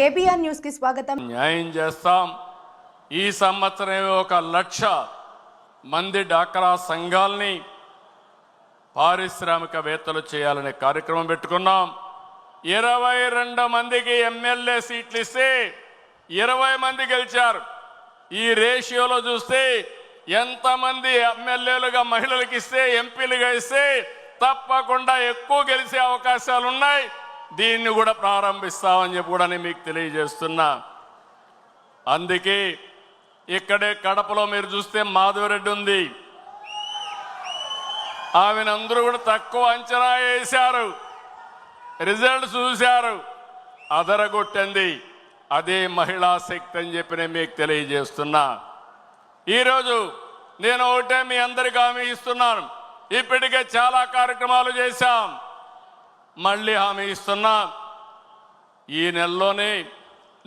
KBR న్యూస్కి స్వాగతం. న్యాయం చేస్తాం. ఈ సంవత్సరం ఒక లక్ష మంది డాక్రా సంఘాల్ని పారిశ్రామికవేత్తలు చేయాలనే కార్యక్రమం పెట్టుకున్నాం. ఇరవై రెండు మందికి ఎమ్మెల్యే సీట్లు ఇస్తే ఇరవై మంది గెలిచారు. ఈ రేషియోలో చూస్తే ఎంతమంది ఎమ్మెల్యేలుగా మహిళలకు ఇస్తే ఎంపీలుగా ఇస్తే తప్పకుండా ఎక్కువ గెలిచే అవకాశాలు ఉన్నాయి దీన్ని కూడా ప్రారంభిస్తామని చెప్పి కూడా నేను మీకు తెలియజేస్తున్నా. అందుకే ఇక్కడే కడపలో మీరు చూస్తే మాధవరెడ్డి ఉంది. ఆమెను అందరూ కూడా తక్కువ అంచనా వేశారు. రిజల్ట్ చూశారు. అదరగొట్టింది అదే మహిళా శక్తి అని చెప్పి నేను మీకు తెలియజేస్తున్నా. ఈరోజు నేను ఒకటే మీ అందరికీ హామీ ఇస్తున్నాను. ఇప్పటికే చాలా కార్యక్రమాలు చేశాం. మళ్ళీ హామీ ఇస్తున్నా. ఈ నెలలోనే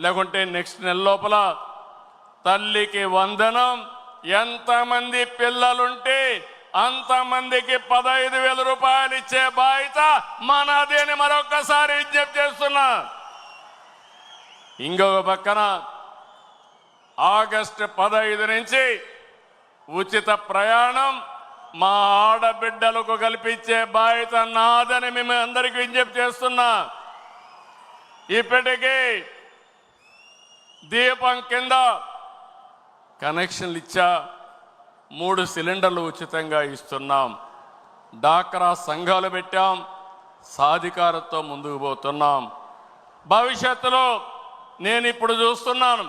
లేకుంటే నెక్స్ట్ నెల లోపల తల్లికి వందనం ఎంతమంది పిల్లలుంటే అంతమందికి పదహైదు వేల రూపాయలు ఇచ్చే బాధ్యత మనది అని మరొకసారి విజ్ఞప్తి చేస్తున్నా. ఇంకొక పక్కన ఆగస్టు పదహైదు నుంచి ఉచిత ప్రయాణం మా ఆడబిడ్డలకు కల్పించే బాధ్యత నాదని మేము అందరికీ విజ్ఞప్తి చేస్తున్నా. ఇప్పటికీ దీపం కింద కనెక్షన్లు ఇచ్చా మూడు సిలిండర్లు ఉచితంగా ఇస్తున్నాం. డాక్రా సంఘాలు పెట్టాం. సాధికారతో ముందుకు పోతున్నాం. భవిష్యత్తులో నేను ఇప్పుడు చూస్తున్నాను.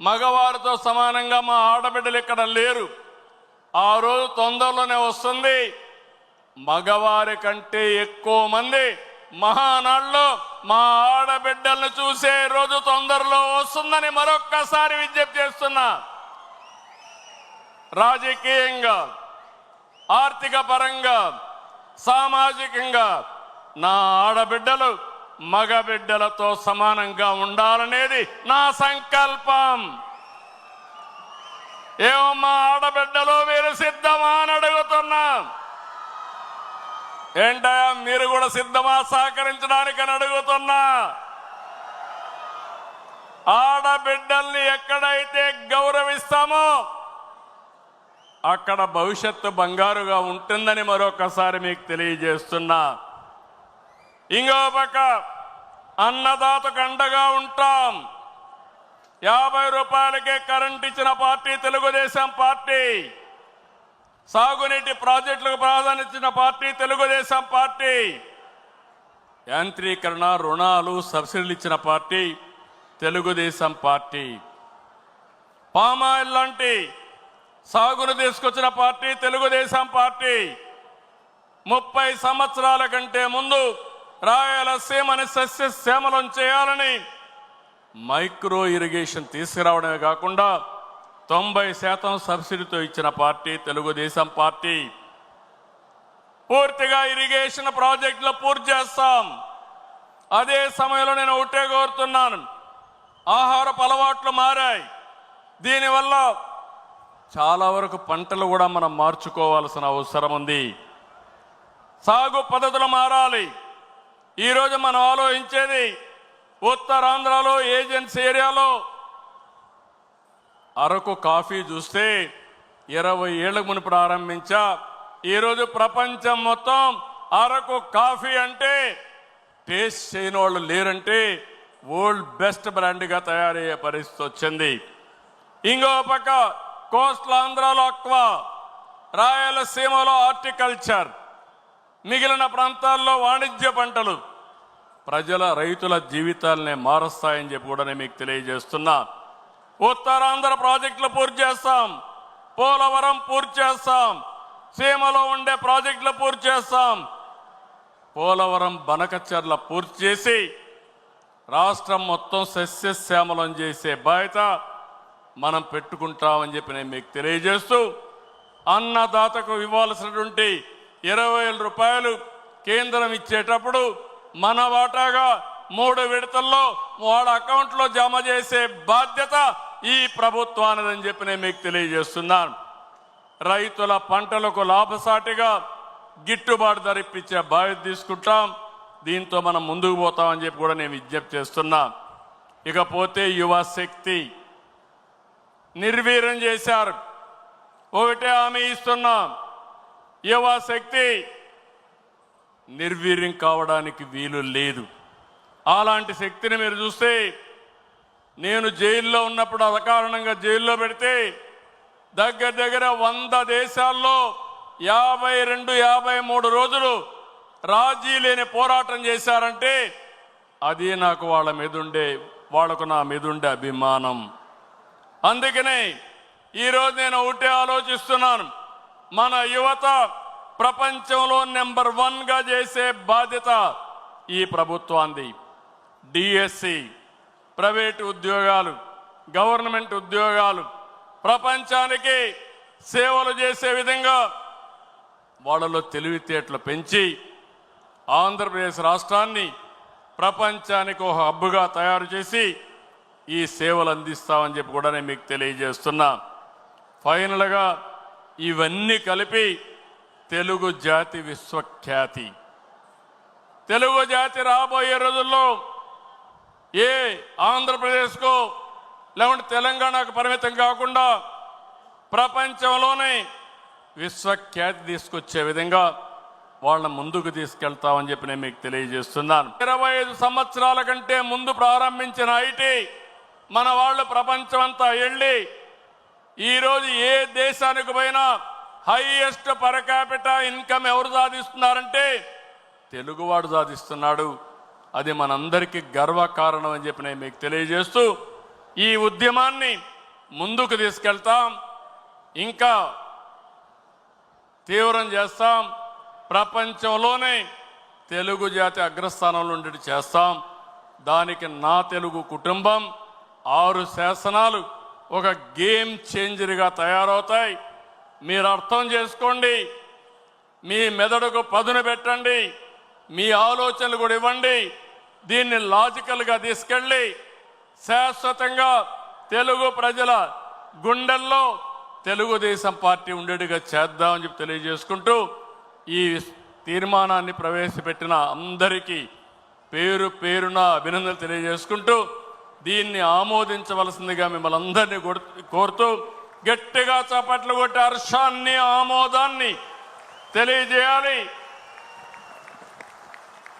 మగవారితో సమానంగా మా ఆడబిడ్డలు ఇక్కడ లేరు. ఆ రోజు తొందరలోనే వస్తుంది. మగవారి కంటే ఎక్కువ మంది మహానాడులో మా ఆడబిడ్డలను చూసే రోజు తొందరలో వస్తుందని మరొక్కసారి విజ్ఞప్తి చేస్తున్నా. రాజకీయంగా ఆర్థిక పరంగా సామాజికంగా నా ఆడబిడ్డలు మగబిడ్డలతో సమానంగా ఉండాలనేది నా సంకల్పం. ఏమమ్మా ఆడబిడ్డలో ఆడబిడ్డలు మీరు సిద్ధమా అని అడుగుతున్నా. ఏంటయా మీరు కూడా సిద్ధమా సహకరించడానికి అని అడుగుతున్నా. ఆడబిడ్డల్ని ఎక్కడైతే గౌరవిస్తామో అక్కడ భవిష్యత్తు బంగారుగా ఉంటుందని మరొకసారి మీకు తెలియజేస్తున్నా. ఇంకో పక్క అన్నదాతకు అండగా ఉంటాం. యాభై రూపాయలకే కరెంట్ ఇచ్చిన పార్టీ తెలుగుదేశం పార్టీ. సాగునీటి ప్రాజెక్టులకు ప్రాధాన్యత పార్టీ తెలుగుదేశం పార్టీ. యాంత్రీకరణ రుణాలు సబ్సిడీలు ఇచ్చిన పార్టీ తెలుగుదేశం పార్టీ. పామాయిల్ లాంటి సాగును తీసుకొచ్చిన పార్టీ తెలుగుదేశం పార్టీ. ముప్పై సంవత్సరాల కంటే ముందు రాయలసీమని సస్యశ్యామలం చేయాలని మైక్రో ఇరిగేషన్ తీసుకురావడమే కాకుండా తొంభై శాతం సబ్సిడీతో ఇచ్చిన పార్టీ తెలుగుదేశం పార్టీ. పూర్తిగా ఇరిగేషన్ ప్రాజెక్టులు పూర్తి చేస్తాం. అదే సమయంలో నేను ఒకటే కోరుతున్నాను. ఆహారపు అలవాట్లు మారాయి. దీనివల్ల చాలా వరకు పంటలు కూడా మనం మార్చుకోవాల్సిన అవసరం ఉంది. సాగు పద్ధతులు మారాలి. ఈరోజు మనం ఆలోచించేది ఉత్తరాంధ్రలో ఏజెన్సీ ఏరియాలో అరకు కాఫీ చూస్తే ఇరవై ఏళ్ళకు మునుపు ప్రారంభించా. ఈరోజు ప్రపంచం మొత్తం అరకు కాఫీ అంటే టేస్ట్ చేయని వాళ్ళు లేరంటే వరల్డ్ బెస్ట్ బ్రాండ్గా తయారయ్యే పరిస్థితి వచ్చింది. ఇంకో పక్క కోస్టల్ ఆంధ్రాలో అక్వా రాయలసీమలో హార్టికల్చర్ మిగిలిన ప్రాంతాల్లో వాణిజ్య పంటలు. ప్రజల రైతుల జీవితాలనే మారుస్తాయని చెప్పి కూడా నేను మీకు తెలియజేస్తున్నా. ఉత్తరాంధ్ర ప్రాజెక్టులు పూర్తి చేస్తాం. పోలవరం పూర్తి చేస్తాం. సీమలో ఉండే ప్రాజెక్టులు పూర్తి చేస్తాం. పోలవరం బనకచర్ల పూర్తి చేసి రాష్ట్రం మొత్తం సస్యశ్యామలం చేసే బాధ్యత మనం పెట్టుకుంటామని చెప్పి నేను మీకు తెలియజేస్తూ అన్నదాతకు ఇవ్వాల్సినటువంటి ఇరవై వేల రూపాయలు కేంద్రం ఇచ్చేటప్పుడు మన వాటాగా మూడు విడతల్లో వాళ్ళ అకౌంట్లో జమ చేసే బాధ్యత ఈ ప్రభుత్వానిదని చెప్పి నేను మీకు తెలియజేస్తున్నాను. రైతుల పంటలకు లాభసాటిగా గిట్టుబాటు ధర ఇప్పించే బాధ్యత తీసుకుంటాం. దీంతో మనం ముందుకు పోతామని చెప్పి కూడా నేను విజ్ఞప్తి చేస్తున్నా. ఇకపోతే యువశక్తి నిర్వీర్యం చేశారు. ఒకటే హామీ ఇస్తున్నాం. యువశక్తి నిర్వీర్యం కావడానికి వీలు లేదు. అలాంటి శక్తిని మీరు చూస్తే నేను జైల్లో ఉన్నప్పుడు అకారణంగా జైల్లో పెడితే దగ్గర దగ్గర వంద దేశాల్లో యాభై రెండు యాభై మూడు రోజులు రాజీ లేని పోరాటం చేశారంటే అది నాకు వాళ్ళ మీదుండే వాళ్ళకు వాళ్ళకు నా మీదుండే అభిమానం. అందుకనే ఈరోజు నేను ఒకటే ఆలోచిస్తున్నాను. మన యువత ప్రపంచంలో నెంబర్ వన్గా చేసే బాధ్యత ఈ ప్రభుత్వాన్ని డిఎస్సి ప్రైవేటు ఉద్యోగాలు గవర్నమెంట్ ఉద్యోగాలు ప్రపంచానికి సేవలు చేసే విధంగా వాళ్ళలో తెలివితేటలు పెంచి ఆంధ్రప్రదేశ్ రాష్ట్రాన్ని ప్రపంచానికి ఒక హబ్బుగా తయారు చేసి ఈ సేవలు అందిస్తామని చెప్పి కూడా నేను మీకు తెలియజేస్తున్నా. ఫైనల్గా ఇవన్నీ కలిపి తెలుగు జాతి విశ్వఖ్యాతి. తెలుగు జాతి రాబోయే రోజుల్లో ఏ ఆంధ్రప్రదేశ్కు లేకుంటే తెలంగాణకు పరిమితం కాకుండా ప్రపంచంలోనే విశ్వఖ్యాతి తీసుకొచ్చే విధంగా వాళ్ళని ముందుకు తీసుకెళ్తామని చెప్పి నేను మీకు తెలియజేస్తున్నాను. ఇరవై ఐదు సంవత్సరాల కంటే ముందు ప్రారంభించిన ఐటీ మన వాళ్ళు ప్రపంచమంతా వెళ్ళి ఈరోజు ఏ దేశానికి పోయినా హైయెస్ట్ పర్ క్యాపిటా ఇన్కమ్ ఎవరు సాధిస్తున్నారంటే తెలుగువాడు సాధిస్తున్నాడు. అది మనందరికీ గర్వకారణం అని చెప్పి నేను మీకు తెలియజేస్తూ ఈ ఉద్యమాన్ని ముందుకు తీసుకెళ్తాం. ఇంకా తీవ్రం చేస్తాం. ప్రపంచంలోనే తెలుగు జాతి అగ్రస్థానంలో ఉండేటి చేస్తాం. దానికి నా తెలుగు కుటుంబం ఆరు శాసనాలు ఒక గేమ్ చేంజర్గా తయారవుతాయి. మీరు అర్థం చేసుకోండి. మీ మెదడుకు పదును పెట్టండి. మీ ఆలోచనలు కూడా ఇవ్వండి. దీన్ని లాజికల్గా తీసుకెళ్ళి శాశ్వతంగా తెలుగు ప్రజల గుండెల్లో తెలుగుదేశం పార్టీ ఉండేట్టుగా చేద్దామని చెప్పి తెలియజేసుకుంటూ ఈ తీర్మానాన్ని ప్రవేశపెట్టిన అందరికీ పేరు పేరున అభినందనలు తెలియజేసుకుంటూ దీన్ని ఆమోదించవలసిందిగా మిమ్మల్ని అందరినీ కోరుతూ గట్టిగా చప్పట్లు కొట్టి హర్షాన్ని ఆమోదాన్ని తెలియజేయాలి.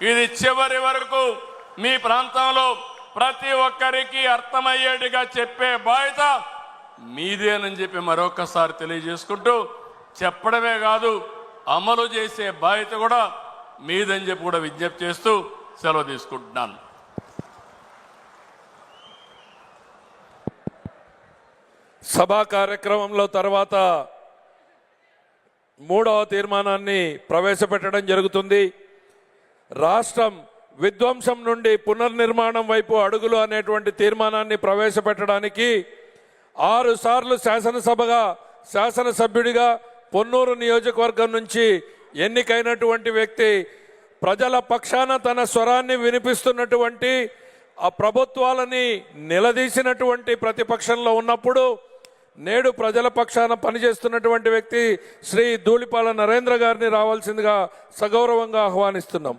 ఇది చివరి వరకు మీ ప్రాంతంలో ప్రతి ఒక్కరికి అర్థమయ్యేట్టుగా చెప్పే బాధ్యత మీదేనని చెప్పి మరొకసారి తెలియజేసుకుంటూ చెప్పడమే కాదు అమలు చేసే బాధ్యత కూడా మీదని చెప్పి కూడా విజ్ఞప్తి చేస్తూ సెలవు తీసుకుంటున్నాను. సభా కార్యక్రమంలో తర్వాత మూడవ తీర్మానాన్ని ప్రవేశపెట్టడం జరుగుతుంది. రాష్ట్రం విధ్వంసం నుండి పునర్నిర్మాణం వైపు అడుగులు అనేటువంటి తీర్మానాన్ని ప్రవేశపెట్టడానికి ఆరు సార్లు శాసనసభగా శాసనసభ్యుడిగా పొన్నూరు నియోజకవర్గం నుంచి ఎన్నికైనటువంటి వ్యక్తి ప్రజల పక్షాన తన స్వరాన్ని వినిపిస్తున్నటువంటి ఆ ప్రభుత్వాలని నిలదీసినటువంటి ప్రతిపక్షంలో ఉన్నప్పుడు నేడు ప్రజల పక్షాన పనిచేస్తున్నటువంటి వ్యక్తి శ్రీ ధూళిపాల నరేంద్ర గారిని రావాల్సిందిగా సగౌరవంగా ఆహ్వానిస్తున్నాం.